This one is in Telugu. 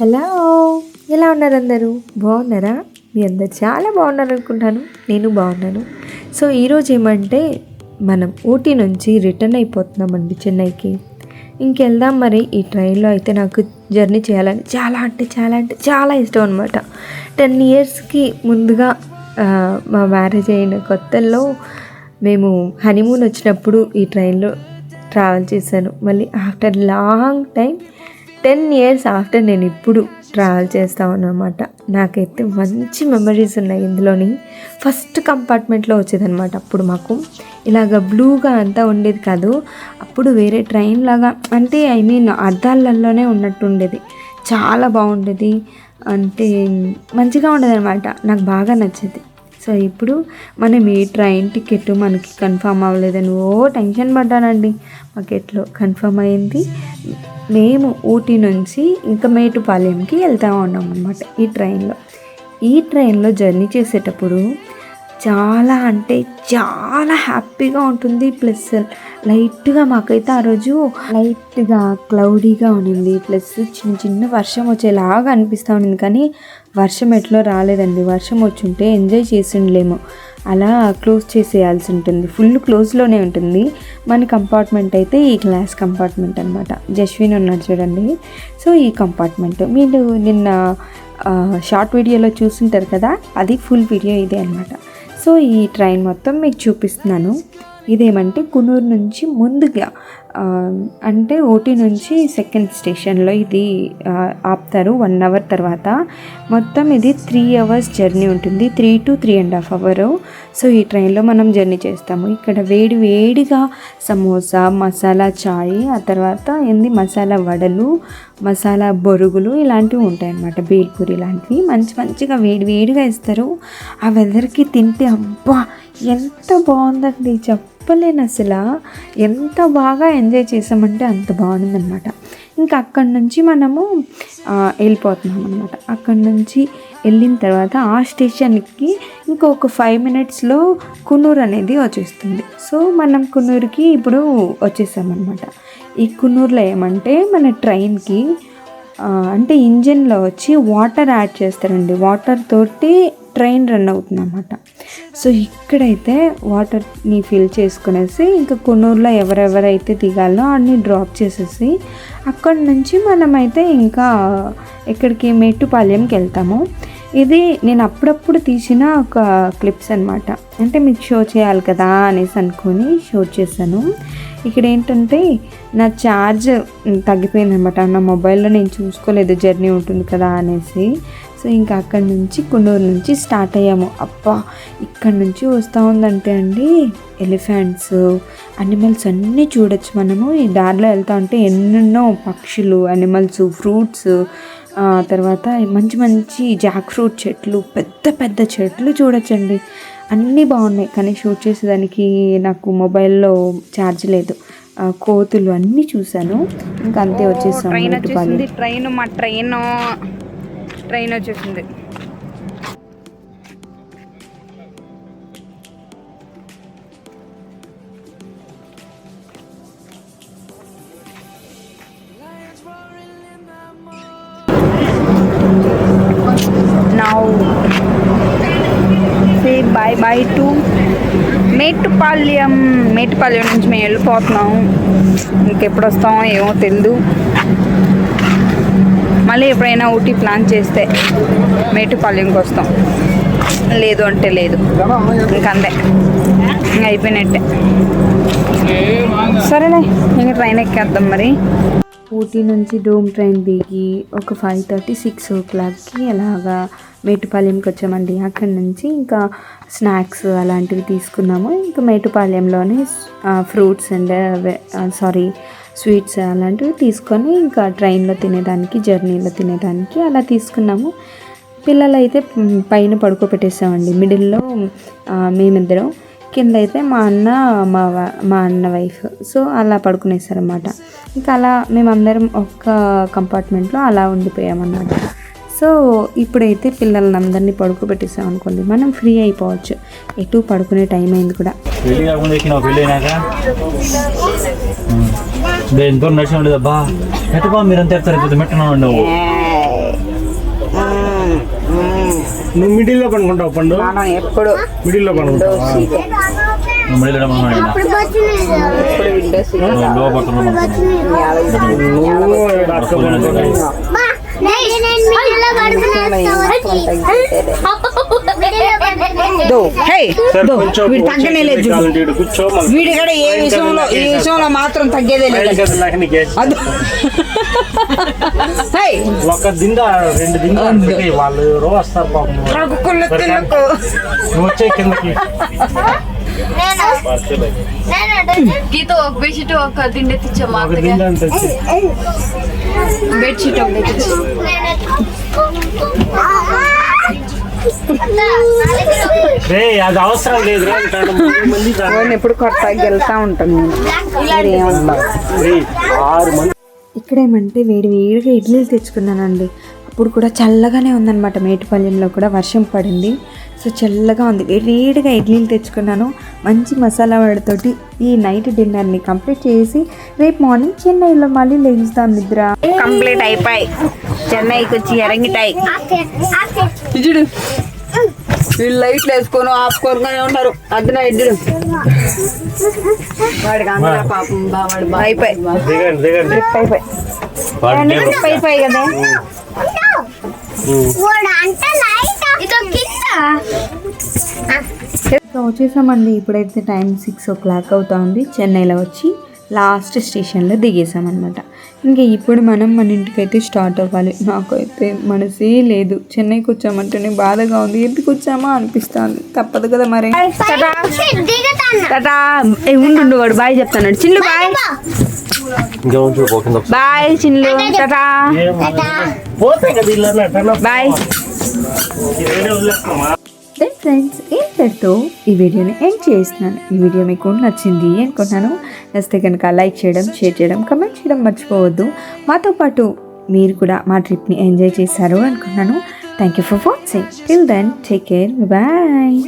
హలో ఎలా ఉన్నారు అందరూ? బాగున్నారా? మీ అందరు చాలా బాగున్నారు అనుకుంటాను నేను బాగున్నాను. సో ఈరోజు ఏమంటే మనం ఊటీ నుంచి రిటర్న్ అయిపోతున్నామండి చెన్నైకి. ఇంకెళ్దాం మరి ఈ ట్రైన్లో అయితే నాకు జర్నీ చేయాలని చాలా అంటే చాలా అంటే చాలా ఇష్టం అనమాట టెన్ ఇయర్స్కి ముందుగా మా మ్యారేజ్ అయిన కొత్తల్లో మేము హనీమూన్ వచ్చినప్పుడు ఈ ట్రైన్లో ట్రావెల్ చేశాను. మళ్ళీ after long time ten years after నేను ఇప్పుడు ట్రావెల్ చేస్తా ఉన్నమాట. నాకైతే మంచి మెమరీస్ ఉన్నాయి ఇందులోని. ఫస్ట్ కంపార్ట్మెంట్లో వచ్చేదనమాట అప్పుడు మాకు ఇలాగ బ్లూగా అంతా ఉండేది కాదు. అప్పుడు వేరే ట్రైన్ లాగా అంటే ఐ మీన్ అద్దాలలోనే ఉన్నట్టు ఉండేది చాలా బాగుండేది. అంటే మంచిగా ఉండేది అనమాట నాకు బాగా నచ్చేది. సో ఇప్పుడు మనం ఏ ట్రైన్ టికెట్ మనకి కన్ఫర్మ్ అవ్వలేదని ఓ టెన్షన్ పడ్డానండి. మాకు ఎట్లో కన్ఫర్మ్ అయింది. మేము ఊటీ నుంచి ఇంకా మేటుపాలెంకి వెళ్తా ఉన్నాం అనమాట ఈ ట్రైన్లో. ఈ ట్రైన్లో జర్నీ చేసేటప్పుడు చాలా అంటే చాలా హ్యాపీగా ఉంటుంది. ప్లస్ లైట్గా మాకైతే ఆ రోజు లైట్గా క్లౌడీగా ఉండింది. ప్లస్ చిన్న చిన్న వర్షం వచ్చేలాగా అనిపిస్తూ ఉండింది. కానీ వర్షం ఎట్లో రాలేదండి. వర్షం వచ్చుంటే ఎంజాయ్ చేసిండలేము. అలా క్లోజ్ చేసేయాల్సి ఉంటుంది. ఫుల్ క్లోజ్లోనే ఉంటుంది. మన కంపార్ట్మెంట్ అయితే ఈ గ్లాస్ కంపార్ట్మెంట్ అనమాట జస్విన్ ఉన్నాడు చూడండి. సో ఈ కంపార్ట్మెంట్. మీరు నిన్న షార్ట్ వీడియోలో చూసుంటారు కదా? అది ఫుల్ వీడియో ఇదే అనమాట సో ఈ ట్రైన్ మొత్తం మీకు చూపిస్తున్నాను. ఇదేమంటే కునూరు నుంచి ముందుగా అంటే ఊటీ నుంచి సెకండ్ స్టేషన్లో ఇది ఆపుతారు వన్ అవర్ తర్వాత. మొత్తం ఇది త్రీ అవర్స్ జర్నీ ఉంటుంది. Three to three and half hour. So ఈ ట్రైన్లో మనం జర్నీ చేస్తాము. ఇక్కడ వేడి వేడిగా సమోసా మసాలా చాయ్ ఆ తర్వాత ఏంది మసాలా వడలు మసాలా బొరుగులు ఇలాంటివి ఉంటాయి అన్నమాట బేల్పూరి లాంటివి. మంచి మంచిగా వేడి వేడిగా ఇస్తారు. ఆ వెదర్కి తింటే అబ్బా! ఎంత బాగుందండి. చెప్పలేను అసలు. ఎంత బాగా ఎంజాయ్ చేసామంటే అంత బాగుందన్నమాట. ఇంకా అక్కడి నుంచి మనము వెళ్ళిపోతున్నాం అనమాట అక్కడి నుంచి వెళ్ళిన తర్వాత ఆ స్టేషన్కి ఇంకొక ఫైవ్ మినిట్స్లో కున్నూరు అనేది వచ్చేస్తుంది. సో మనం కున్నూరుకి ఇప్పుడు వచ్చేసామన్నమాట. ఈ కున్నూరులో ఏమంటే మన ట్రైన్కి అంటే ఇంజిన్లో వచ్చి వాటర్ యాడ్ చేస్తారండి. వాటర్ తోటి ట్రైన్ రన్ అవుతుంది అనమాట సో ఇక్కడైతే వాటర్ని ఫిల్ చేసుకునేసి ఇంకా కొన్నూరులో ఎవరెవరైతే దిగాలో అన్ని డ్రాప్ చేసేసి అక్కడి నుంచి మనమైతే ఇంకా ఎక్కడికి మేట్టుపాలెంకి వెళ్తాము. ఇది నేను అప్పుడప్పుడు తీసిన ఒక క్లిప్స్ అనమాట అంటే మీకు షో చేయాలి కదా అనేసి అనుకొని షో చేశాను. ఇక్కడ ఏంటంటే నా ఛార్జ్ తగ్గిపోయింది అనమాట నా మొబైల్లో నేను చూసుకోలేదు జర్నీ ఉంటుంది కదా అనేసి. సో ఇంకా అక్కడి నుంచి కున్నూరు నుంచి స్టార్ట్ అయ్యాము. అబ్బా ఇక్కడ నుంచి వస్తూ ఉందంటే అండి ఎలిఫెంట్స్ అనిమల్స్ అన్నీ చూడొచ్చు మనము. ఈ దారిలో వెళ్తా ఉంటే ఎన్నెన్నో పక్షులు అనిమల్స్ ఫ్రూట్స్ తర్వాత మంచి మంచి జాక్ ఫ్రూట్ చెట్లు పెద్ద పెద్ద చెట్లు చూడొచ్చండి. అన్నీ బాగున్నాయి కానీ షూట్ చేసేదానికి నాకు మొబైల్లో ఛార్జ్ లేదు. కోతులు అన్నీ చూశాను. ఇంకా అంతే. వచ్చేసింది ట్రైన్ మా ట్రైన్. ట్రైన్ వచ్చేసింది. Now say bye bye to Mettupalayam Mettupalayam నుంచి మేము వెళ్ళిపోతున్నాం. ఇంకెప్పుడు వస్తామో ఏమో తెలియదు మళ్ళీ ఎప్పుడైనా ఊటీ ప్లాన్ చేస్తే మేటుపాలెంకి వస్తాం. లేదు అంటే లేదు. ఇంకంతే ఇంక అయిపోయినట్టే. సరేలే ఇంకా ట్రైన్ ఎక్కేద్దాం మరి. ఊటీ నుంచి డోమ్ ట్రైన్ దిగి ఒక ఫైవ్ థర్టీ సిక్స్ ఓ క్లాక్కి అలాగా మేటుపాలెంకి వచ్చామండి. అక్కడి నుంచి ఇంకా స్నాక్స్ అలాంటివి తీసుకున్నాము. ఇంకా మేటుపాలెంలోనే ఫ్రూట్స్ అండ్ సారీ స్వీట్స్ అలాంటివి తీసుకొని ఇంకా ట్రైన్లో తినేదానికి జర్నీలో తినేదానికి అలా తీసుకున్నాము. పిల్లలైతే పైన పడుకోబెట్టేసామండి. మిడిల్లో మేమిద్దరం. కింద అయితే మా అన్న మా మా అన్న వైఫ్. సో అలా పడుకునేసారన్నమాట. ఇంకా అలా మేమందరం ఒక్క కంపార్ట్మెంట్లో అలా ఉండిపోయామన్నమాట. సో ఇప్పుడైతే పిల్లల్ని అందరినీ పడుకోబెట్టేసాం అనుకోండి మనం ఫ్రీ అయిపోవచ్చు. ఎటు పడుకునే టైం అయింది కూడా. ఎట్టుకో మీరంతా ఎత్తారు మెట్టనా ఉండవు నువ్వు. పనుకుంటావు పండు. ఎప్పుడు పనుకుంటావా నువ్వు వీడు తగ్గనే లేదు. వీడి కూడా ఏ విషయంలో ఈ విషయంలో మాత్రం తగ్గేదే లేదు. ఒక దింద రెండు దింద వాళ్ళు ఎవరో వస్తారు పాపం. వచ్చే కిందకి. గీత ఒక బెడ్షీట్ ఒక దిండి తెచ్చమ్మా బెడ్షీట్ ఒకటి అది అవసరం లేదు ఎప్పుడు కొత్త గెలుతా ఉంటాను రేయ్, ఆరు మంది. ఇక్కడేమంటే వేడి వేడిగా ఇడ్లీలు తెచ్చుకున్నానండి. అప్పుడు కూడా చల్లగానే ఉందన్నమాట. మేటుపల్లిలో కూడా వర్షం పడింది. సో చల్లగా ఉంది. వేడి వేడిగా ఇడ్లీలు తెచ్చుకున్నాను. మంచి మసాలా వడతోటి ఈ నైట్ డిన్నర్ని కంప్లీట్ చేసి రేపు మార్నింగ్ చెన్నైలో మళ్ళీ లెగుస్తాం నిద్ర. కంప్లీట్ అయిపోయి. చెన్నైకి వచ్చి ఇరంగిటాయి ఇజుడు వీళ్ళు లైట్లు వేసుకొని ఆపుకోరుగానే ఉంటారు అద్దన ఇడ్డు వాడికి అందరూ పాపం బావాడు అయిపోయి. అయిపోయి. ట్రిప్ అయిపోయి కదా? వచ్చేసామండి ఇప్పుడైతే టైం సిక్స్ ఓ క్లాక్ అవుతుంది. చెన్నైలో వచ్చి లాస్ట్ స్టేషన్లో దిగేసామన్నమాట ఇంకా ఇప్పుడు మనం మన ఇంటికైతే స్టార్ట్ అవ్వాలి. నాకైతే మనసే లేదు. చెన్నైకి వచ్చామంటేనే బాధగా ఉంది. ఎందుకు వచ్చామా అనిపిస్తుంది. తప్పదు కదా మరి. టాటా ఏ ఉండు వాడు బాయ్ చెప్తాడు చిన్ను బాయ్. ఇంకా ఉంచు పోకుండా బాయ్ టాటా అన్నట్టు బాయ్. వదిలేస్తామా ఫ్రెండ్స్ ఇంతటితో ఈ వీడియోని ఎండ్ చేస్తున్నాను. ఈ వీడియో మీకు నచ్చింది అనుకుంటున్నాను. నచ్చితే కనుక లైక్ చేయడం షేర్ చేయడం కమెంట్ చేయడం మర్చిపోవద్దు. మాతో పాటు మీరు కూడా మా ట్రిప్ని ఎంజాయ్ చేశారు అనుకున్నాను thank you for watching till then take care bye